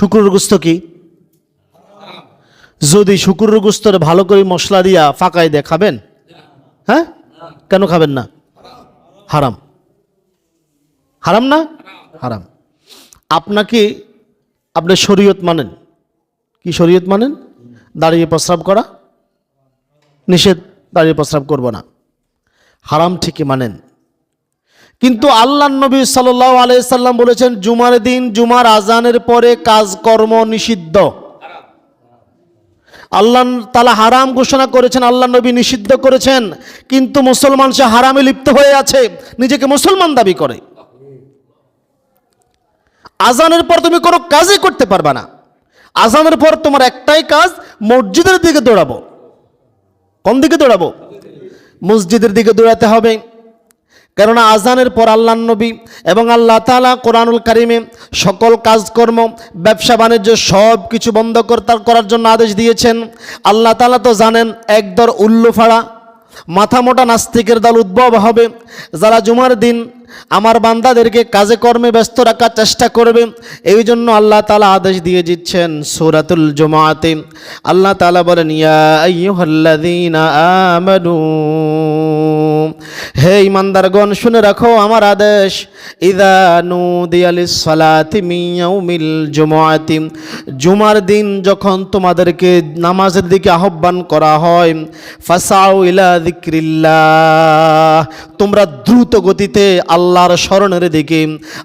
শুকুর গোস্ত কি? যদি শুকুর ভালো করে মশলা দিয়া ফাঁকাই দিয়ে, খাবেন? হ্যাঁ? কেন খাবেন না? হারাম। হারাম না? হারাম। আপনাকে আপনি শরীয়ত মানেন। কি শরীয়ত মানেন? দাঁড়িয়ে প্রস্রাব করা। নিষেধ, দাঁড়িয়ে প্রস্রাব করব না। হারাম ঠিকই মানেন। কিন্তু আল্লাহ নবী সাল্লাহ আলাইসাল্লাম বলেছেন, জুমার দিন, জুমার আজানের পরে কাজকর্ম নিষিদ্ধ। আল্লাহ তালা হারাম ঘোষণা করেছেন আল্লাহ নবী নিষিদ্ধ করেছেন, কিন্তু মুসলমান সে হারামে লিপ্ত হয়ে আছে, নিজেকে মুসলমান দাবি করে। আজানের পর তুমি কোনো কাজই করতে পারবে না। আজানের পর তোমার একটাই কাজ, মসজিদের দিকে দৌড়াবো। কোন দিকে দৌড়াবো? মসজিদের দিকে দৌড়াতে হবে। কেননা আজানের পর আল্লাহ নবী এবং আল্লাহ তালা কোরআনুল কারিমে সকল কাজকর্ম, ব্যবসা বাণিজ্য সব কিছু বন্ধ করতার করার জন্য আদেশ দিয়েছেন। আল্লাহ তালা তো জানেন একদর উল্লু ফাড়া, মাথা মোটা নাস্তিকের দল উদ্ভব হবে। যারা জুমার দিন আমার বান্দাদেরকে কাজে কর্মে ব্যস্ত রাখার চেষ্টা করবে। এই জন্য আল্লাহ তালা আদেশ দিয়ে দিচ্ছেন সুরাতুল জমাতে। আল্লাহ তালা বলেন হে ইমানদারগণ শুনে রাখো আমার আদেশ। জুমার দিন যখন তোমাদেরকে নামাজের দিকে আহ্বান করা হয়, ফাসাউ ইলা তোমরা দ্রুত গতিতে আল্লাহর স্মরণের দিকে,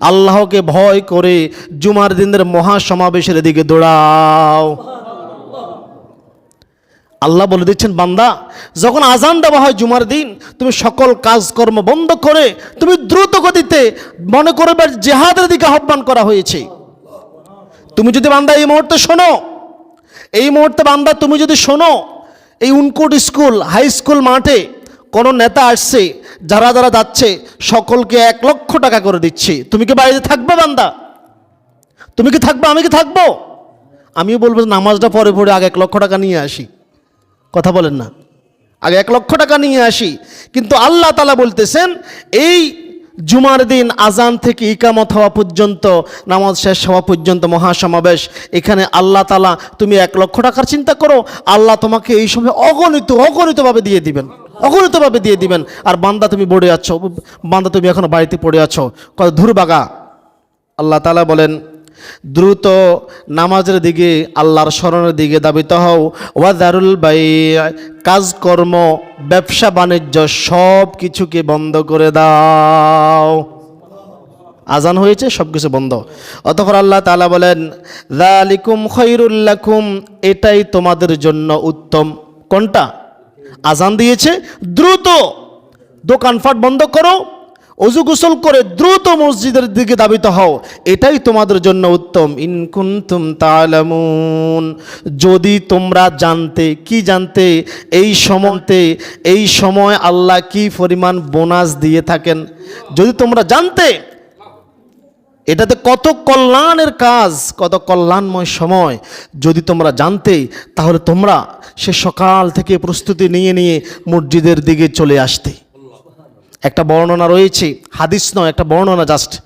আল্লাহকে ভয় করে জুমার দিনের মহাসমাবেশের দিকে দৌড়াও। আল্লাহ বলে দিচ্ছেন, বান্দা, যখন আজান দেওয়া হয় জুমার দিন, তুমি সকল কাজকর্ম বন্ধ করে, তুমি দ্রুত গতিতে মনে করবে জেহাদের দিকে আহ্বান করা হয়েছে। তুমি যদি বান্দা এই মুহূর্তে শোনো, এই মুহূর্তে বান্দা তুমি যদি শোনো, এই উনকোট স্কুল, হাই স্কুল মাঠে কোনো নেতা আসছে যারা যারা যাচ্ছে, সকলকে এক লক্ষ টাকা করে দিচ্ছে। তুমি কি বাড়িতে থাকবে বান্দা? তুমি কি থাকবে? আমি কি থাকব? আমিও বলব নামাজটা পরে পরে আগে এক লক্ষ টাকা নিয়ে আসি। কথা বলেন না। আগে এক লক্ষ টাকা নিয়ে আসি। কিন্তু আল্লাহ তালা বলতেছেন, এই জুমার দিন আজান থেকে ইকামত হওয়া পর্যন্ত, নামাজ শেষ হওয়া পর্যন্ত মহাসমাবেশ, এখানে আল্লাহ তালা তুমি এক লক্ষ টাকার চিন্তা করো, আল্লাহ তোমাকে এই সময় অগণিত, অগণিতভাবে দিয়ে দিবেন। অগণিতভাবে দিয়ে দিবেন। আর বান্দা তুমি পড়ে আছো, বান্দা তুমি এখনও বাড়িতে পড়ে আছো। কত ধুরবাগা আল্লাহ তালা বলেন, দ্রুত নামাজের দিকে, আল্লাহর স্মরণের দিকে দাবিত হও। ওয়াদারুল বাই কাজকর্ম, ব্যবসা, বাণিজ্য সব কিছুকে বন্ধ করে দাও। আজান হয়েছে সব কিছু বন্ধ। অতঃপর আল্লাহ তালা বলেন জালিকুম খৈরুল্লাকুম এটাই তোমাদের জন্য উত্তম। কোনটা? আজান দিয়েছে, দ্রুত দোকানপাট বন্ধ করো, অজু গোসল করে দ্রুত মসজিদের দিকে দাবিত হও। এটাই তোমাদের জন্য উত্তম। ইনকুন্তুম তালামুন। যদি তোমরা জানতে, কি জানতে, এই সময়তে, এই সময় আল্লাহ কি পরিমাণ বোনাস দিয়ে থাকেন? যদি তোমরা জানতে এটাতে কত কল্যাণের কাজ, কত কল্যাণময় সময়। যদি তোমরা জানতে, তাহলে তোমরা সে সকাল থেকে প্রস্তুতি নিয়ে নিয়ে মসজিদের দিকে চলে আসতে। একটা বর্ণনা রয়েছে, হাদিস নয়, একটা বর্ণনা জাস্ট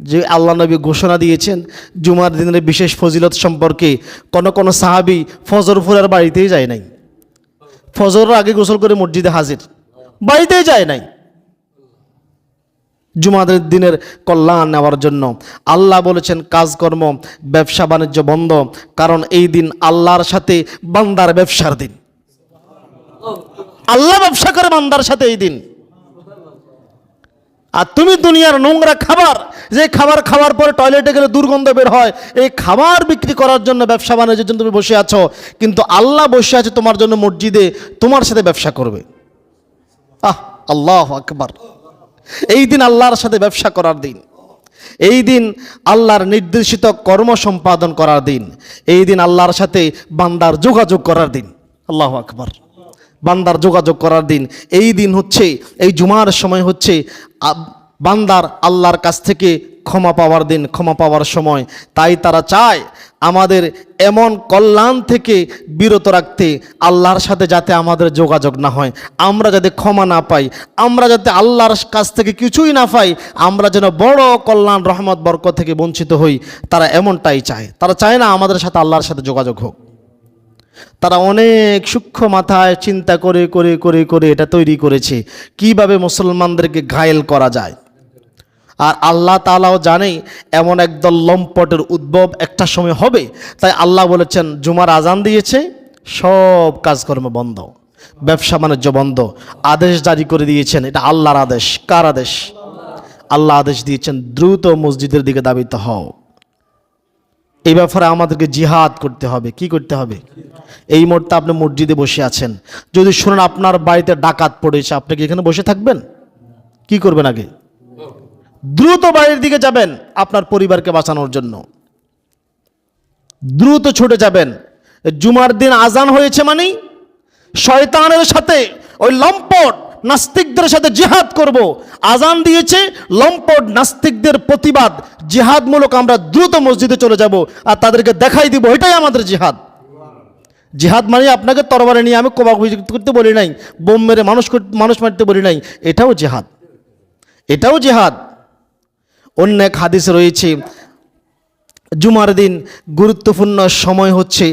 যে আল্লাহ নবী ঘোষণা দিয়েছেন, জুমার দিনের বিশেষ ফজিলত সম্পর্কে। কোন কোন সাহাবি ফজর ফুরার বাড়িতেই যায় নাই। ফজর আগে গোসল করে মসজিদে হাজির। বাড়িতেই যায় নাই। জুমাদের দিনের কল্যাণ নেওয়ার জন্য। আল্লাহ বলেছেন, কাজকর্ম, ব্যবসা বাণিজ্য বন্ধ, কারণ এই দিন আল্লাহর সাথে বান্দার ব্যবসার দিন। আল্লাহ ব্যবসা করে বান্দার সাথে এই দিন। আর তুমি দুনিয়ার নোংরা খাবার, যে খাবার খাওয়ার পরে টয়লেটে গেলে দুর্গন্ধ বের হয়, এই খাবার বিক্রি করার জন্য ব্যবসা বাণিজ্যের জন্য তুমি বসে আছো। কিন্তু আল্লাহ বসে আছে তোমার জন্য মসজিদে, তোমার সাথে ব্যবসা করবে। আহ, আল্লাহ আকবার। এই দিন আল্লাহর সাথে ব্যবসা করার দিন। এই দিন আল্লাহর নির্দেশিত কর্ম সম্পাদন করার দিন। এই দিন আল্লাহর সাথে বান্দার যোগাযোগ করার দিন। আল্লাহ আকবর। বান্দার যোগাযোগ করার দিন। এই দিন হচ্ছে, এই জুমার সময় হচ্ছে বান্দার আল্লাহর কাছ থেকে ক্ষমা পাওয়ার দিন, ক্ষমা পাওয়ার সময়। তাই তারা চায় আমাদের এমন কল্যাণ থেকে বিরত রাখতে আল্লাহর সাথে যাতে আমাদের যোগাযোগ না হয়। আমরা যাতে ক্ষমা না পাই, আমরা যাতে আল্লাহর কাছ থেকে কিছুই না পাই, আমরা যেন বড় কল্যাণ, রহমত, বরকত থেকে বঞ্চিত হই, তারা এমনটাই চায়। তারা চায় না আমাদের সাথে আল্লাহর সাথে যোগাযোগ হোক। তারা অনেক সূক্ষ্ম মাথায় চিন্তা করে করে করে করে এটা তৈরি করেছে। কীভাবে মুসলমানদেরকে ঘায়েল করা যায়? আর আল্লাহ তালাও জানে এমন একদল লম্পটের উদ্ভব একটা সময় হবে। তাই আল্লাহ বলেছেন, জুমার আজান দিয়েছে, সব কাজকর্ম বন্ধ, ব্যবসা বাণিজ্য বন্ধ, আদেশ জারি করে দিয়েছেন। এটা আল্লাহর আদেশ। কার আদেশ? আল্লাহ আদেশ দিয়েছেন, দ্রুত মসজিদের দিকে দাবিত হও। এই ব্যাপারে আমাদেরকে জিহাদ করতে হবে। কি করতে হবে? এই মুহূর্তে আপনি মসজিদে বসে আছেন। যদি শুনেন, আপনার বাড়িতে ডাকাত পড়েছে, আপনি কি এখানে বসে থাকবেন? কি করবেন আগে? দ্রুত বাড়ির দিকে যাবেন আপনার পরিবারকে বাঁচানোর জন্য। দ্রুত ছুটে যাবেন। জুমার দিন আজান হয়েছে মানে শয়তানের সাথে ওই লম্পট নাস্তিকদের সাথে জিহাদ করব। আজান দিয়েছে, লম্পট নাস্তিকদের প্রতিবাদ, জিহাদমূলক আমরা দ্রুত মসজিদে চলে যাব আর তাদেরকে দেখাই দিব, এটাই আমাদের জিহাদ। জিহাদ মানে আপনাকে তরবারে নিয়ে আমি কোবা করতে বলি নাই, বোম মেরে মানুষ মানুষ মারতে বলি নাই, এটাও জেহাদ। এটাও জিহাদ। অন্য এক হাদিস রয়েছে, জুমার দিন গুরুত্বপূর্ণ সময় হচ্ছে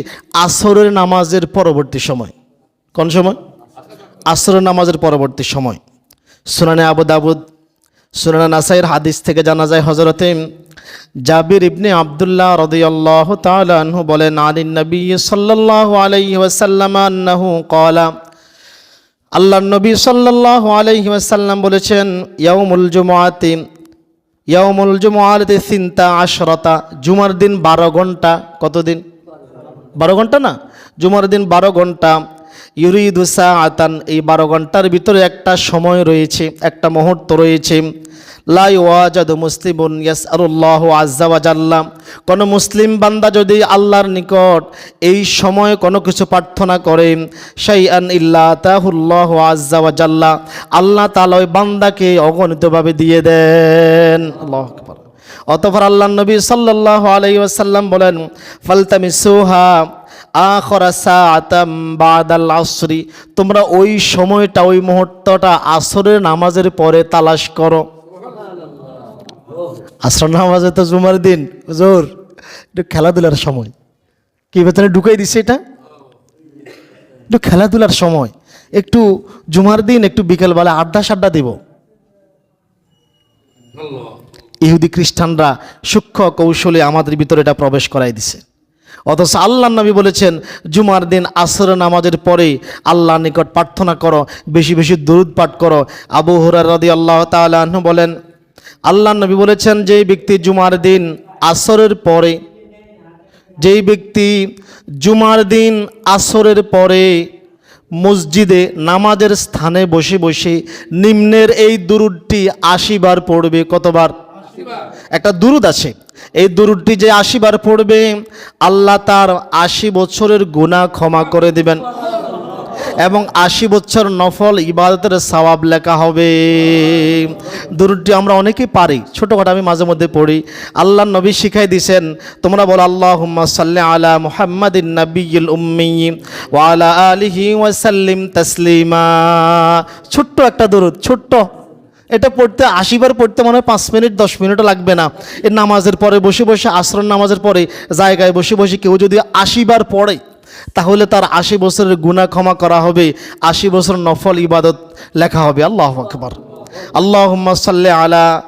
আসরের নামাজের পরবর্তী সময়। কোন সময়? আসরের নামাজের পরবর্তী সময়। সুনানে আবু দাবুদ সুনানা নাসাইর হাদিস থেকে জানা যায় হজরতে জাবির ইবনে আবদুল্লাহ রদিয়াল্লাহ তাআলা বলেন আলিন নবী সাল্লাল্লাহু আলাইহি ক্বালা আল্লাহ নবী সাল্লাল্লাহু আলাইহি বলেছেন, ইয়াউমুল জুমআতি ইয়াউমুল জুমাতে সিনতা আশরতা। জুমার দিন বারো ঘণ্টা কতদিন বারো ঘণ্টা না? জুমার দিন বারো ঘণ্টা। ইউরিদুসা আতান এই বারো ঘণ্টার ভিতরে একটা সময় রয়েছে, একটা মুহূর্ত রয়েছে। লাই ওয়াজাদ মুসলিমুন ইয়াস আল্লাহ আজ্জাওয়াজাল্লাহ কোনো মুসলিম বান্দা যদি আল্লাহর নিকট এই সময় কোনো কিছু প্রার্থনা করে সেই আন ইল্লা তাহুল্লাহ আজ্জাওয়াজাল্লাহ আল্লাহ তালা ওই বান্দাকে অগণিতভাবে দিয়ে দেন। আল্লাহ অতপর আল্লাহ নবী সাল্লাহ আলাই ওয়াসাল্লাম বলেন ফালতামি সোহা আসরি। তোমরা ওই সময়টা, ওই মুহূর্তটা আসরের নামাজের পরে তালাশ করো। আসর নামাজে তো জুমার দিন। জোর একটু খেলাধুলার সময়। কি ভেতরে ঢুকাই দিছে এটা? একটু খেলাধুলার সময়। একটু জুমার দিন, একটু বিকেলবেলা আড্ডা সাড্ডা দিব। ইহুদি খ্রিস্টানরা সূক্ষ্ম কৌশলে আমাদের ভিতরে এটা প্রবেশ করাই দিছে। অথচ আল্লাহ নবী বলেছেন, জুমার দিন আসর নামাজের পরে আল্লাহ নিকট প্রার্থনা করো, বেশি বেশি দরুদ পাঠ করো। আবু হুরার রদি আল্লাহ আনহু বলেন আল্লাহ নবী বলেছেন যে ব্যক্তি জুমার দিন আসরের পরে, যেই ব্যক্তি জুমার দিন আসরের পরে মসজিদে নামাজের স্থানে বসে বসে নিম্নের এই দুরুদটি আশিবার পড়বে কতবার? একটা দুরুদ আছে। এই দুরুদটি যে আশিবার পড়বে, আল্লাহ তার আশি বছরের গুনাহ ক্ষমা করে দিবেন। এবং আশি বছর নফল ইবাদতের সওয়াব লেখা হবে। দুরুদটি আমরা অনেকেই পারি, ছোটোখাটো আমি মাঝে মধ্যে পড়ি। আল্লাহ নবী শিখাই দিছেন, তোমরা বলো আল্লাহ সাল্লি আলা মুহাম্মাদিন নবীল উম্মি ওয়ালা আলিহি ওয়াসাল্লিম তসলিমা। ছোট্ট একটা দুরুদ, ছোট্ট। এটা পড়তে আশিবার পড়তে মনে হয় পাঁচ মিনিট, দশ মিনিটও লাগবে না। এর নামাজের পরে বসে বসে আশ্রম নামাজের পরে জায়গায় বসে বসে কেউ যদি আশিবার পড়ে তাহলে তার আশি বছরের গুনাহ ক্ষমা করা হবে, আশি বছর নফল ইবাদত লেখা হবে। আল্লাহ আকবর। আলা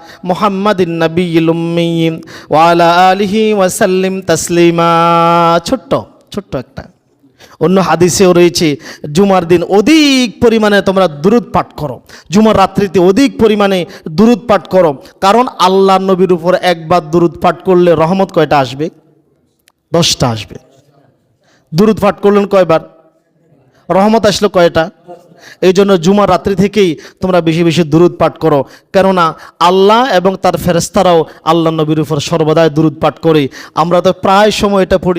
ওয়া সাল্লিম তাসলিমা। ছোট্ট ছোট্ট একটা। অন্য হাদিসেও রয়েছে, জুমার দিন অধিক পরিমাণে তোমরা পাঠ করো। জুমার রাত্রিতে অধিক পরিমাণে দুরুদ পাঠ করো। কারণ আল্লাহ নবীর উপর একবার দুরুদ পাঠ করলে রহমত কয়টা আসবে? দশটা আসবে। দুরুদ পাঠ করলেন কয়বার? রহমত আসলো কয়টা? এই জন্য জুমার রাত্রি থেকেই তোমরা বেশি বেশি দুরুদ পাঠ করো। কেননা আল্লাহ এবং তার ফেরেস্তারাও আল্লাহ নবীর উপর সর্বদাই দুরুদ পাঠ করে আমরা তো প্রায় সময় এটা পড়ি।